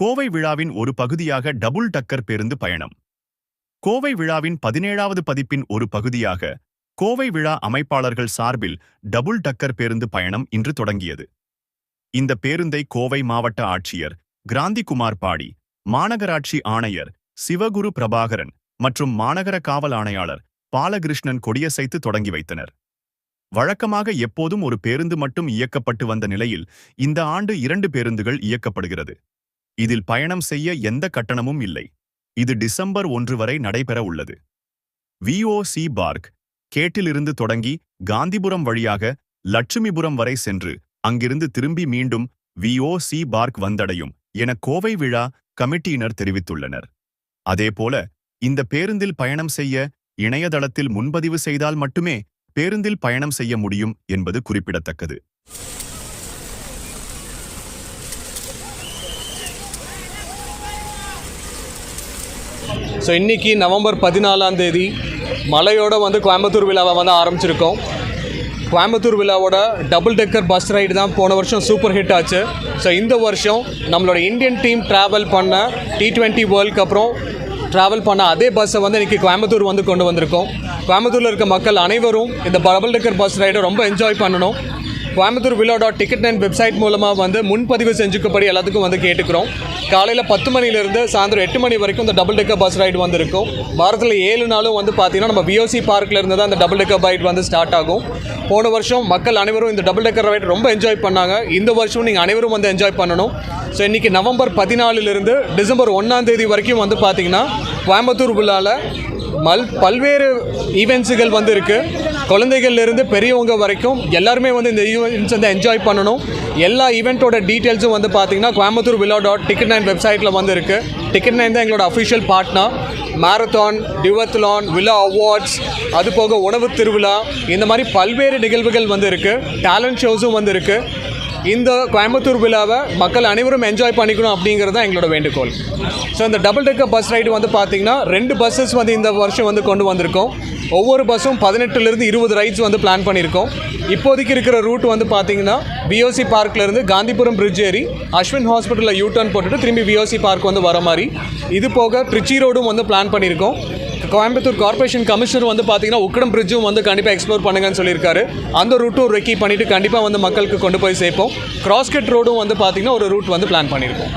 கோவை விழாவின் ஒரு பகுதியாக டபுள் டக்கர் பேருந்து பயணம். கோவை விழாவின் பதினேழாவது பதிப்பின் ஒரு பகுதியாக கோவை விழா அமைப்பாளர்கள் சார்பில் டபுள் டக்கர் பேருந்து பயணம் இன்று தொடங்கியது. இந்த பேருந்தை கோவை மாவட்ட ஆட்சியர் கிராந்திகுமார் பாடி மாநகராட்சி ஆணையர் சிவகுரு பிரபாகரன் மற்றும் மாநகர காவல் ஆணையாளர் பாலகிருஷ்ணன் கொடியசைத்து தொடங்கி வைத்தனர். வழக்கமாக எப்போதும் ஒரு பேருந்து மட்டும் இயக்கப்பட்டு வந்த நிலையில் இந்த ஆண்டு இரண்டு பேருந்துகள் இயக்கப்படுகிறது. இதில் பயணம் செய்ய எந்த கட்டணமும் இல்லை. இது டிசம்பர் ஒன்று வரை நடைபெற உள்ளது. விஓசி பார்க் கேட்டிலிருந்து தொடங்கி காந்திபுரம் வழியாக லட்சுமிபுரம் வரை சென்று அங்கிருந்து திரும்பி மீண்டும் விஓசி பார்க் வந்தடையும் என கோவை விழா கமிட்டியினர் தெரிவித்துள்ளனர். அதேபோல இந்த பேருந்தில் பயணம் செய்ய இணையதளத்தில் முன்பதிவு செய்தால் மட்டுமே பேருந்தில் பயணம் செய்ய முடியும் என்பது குறிப்பிடத்தக்கது. ஸோ இன்றைக்கி நவம்பர் பதினாலாம் தேதி மலையோட வந்து கோயம்புத்தூர் விழாவை வந்து ஆரம்பிச்சிருக்கோம். கோயம்புத்தூர் விழாவோட டபுள் டெக்கர் பஸ் ரைடு தான் போன வருஷம் சூப்பர் ஹிட் ஆச்சு. ஸோ இந்த வருஷம் நம்மளோட இந்தியன் டீம் ட்ராவல் பண்ண டி ட்வெண்ட்டி வேர்ல்ட் அப்புறம் ட்ராவல் பண்ண அதே பஸ்ஸை வந்து இன்றைக்கி கோயம்புத்தூர் வந்து கொண்டு வந்திருக்கோம். கோயம்புத்தூரில் இருக்க மக்கள் அனைவரும் இந்த டபுள் டெக்கர் பஸ் ரைடை ரொம்ப என்ஜாய் பண்ணணும். கோயம்புத்தூர் விழா டாட் டிக்கெட் நைன் வெப்சைட் மூலமாக வந்து முன்பதிவு செஞ்சுக்கப்படி எல்லாத்துக்கும் வந்து கேட்டுக்கிறோம். காலையில் பத்து மணிலேருந்து சாயந்தரம் எட்டு மணி வரைக்கும் இந்த டபுள் டெக்கர் பஸ் ரைடு வந்து இருக்கும் வாரத்தில் ஏழு நாளும் வந்து பார்த்தீங்கன்னா நம்ம பிஓசி பார்க்கில் இருந்து தான் இந்த டபுள் டெக்கர் ரைடு வந்து ஸ்டார்ட் ஆகும். போன வருஷம் மக்கள் அனைவரும் இந்த டபுள் டெக்கர் ரைடு ரொம்ப என்ஜாய் பண்ணாங்க. இந்த வருஷம் நீங்கள் அனைவரும் வந்து என்ஜாய் பண்ணணும். ஸோ இன்றைக்கி நவம்பர் பதினாலிலிருந்து டிசம்பர் ஒன்றாம் தேதி வரைக்கும் வந்து பார்த்தீங்கன்னா கோயம்புத்தூர் விழாவில் மல் பல்வேறு ஈவெண்ட்ஸுகள் வந்து இருக்குது குழந்தைகள்லேருந்து பெரியவங்க வரைக்கும் எல்லாருமே வந்து இந்த ஈவெண்ட்ஸ் வந்து என்ஜாய் பண்ணணும். எல்லா ஈவெண்ட்டோட டீட்டெயில்ஸும் வந்து பார்த்தீங்கன்னா கோயம்புத்தூர் விழா டாட் டிக்கெட் நைன் வெப்சைட்டில் வந்து இருக்குது டிக்கெட் நைன் தான் எங்களோட அஃபிஷியல் பார்ட்னர் மேரத்தான் டிவத்லான் விழா அவார்ட்ஸ் அது போக உணவு திருவிழா இந்த மாதிரி பல்வேறு நிகழ்வுகள் வந்து இருக்குது டேலண்ட் ஷோஸும் வந்து இருக்குது இந்த கோயம்புத்தூர் விழாவை மக்கள் அனைவரும் என்ஜாய் பண்ணிக்கணும் அப்படிங்கிறது தான் எங்களோட வேண்டுகோள். ஸோ இந்த டபுள் டெக்கர் பஸ் ரைடு வந்து பார்த்திங்கன்னா ரெண்டு பஸ்ஸஸ் வந்து இந்த வருஷம் வந்து கொண்டு வந்திருக்கோம். ஒவ்வொரு பஸ்ஸும் பதினெட்டுலேருந்து இருபது ரைட்ஸ் வந்து பிளான் பண்ணியிருக்கோம் இப்போதைக்கு இருக்கிற ரூட் வந்து பார்த்தீங்கன்னா விஓசி பார்க்லேருந்து காந்திபுரம் பிரிட்ஜ் ஏறி அஸ்வின் ஹாஸ்பிட்டலில் யூ டர்ன் போட்டுட்டு திரும்பி விஓசி பார்க் வந்து வர மாதிரி. இது போக ட்ரிச்சி ரோடும் வந்து பிளான் பண்ணியிருக்கோம் கோயம்புத்தூர் கார்ப்பரேஷன் கமிஷனர் வந்து பார்த்தீங்கன்னா உக்கடம் பிரிட்ஜும் வந்து கண்டிப்பாக எக்ஸ்ப்ளோர் பண்ணுங்கன்னு சொல்லியிருக்காரு. அந்த ரூட்டும் ரெக்கி பண்ணிவிட்டு கண்டிப்பாக வந்து மக்களுக்கு கொண்டு போய் சேர்ப்போம். கிராஸ்கட் ரோடும் வந்து பார்த்தீங்கன்னா ஒரு ரூட் வந்து பிளான் பண்ணியிருக்கோம்.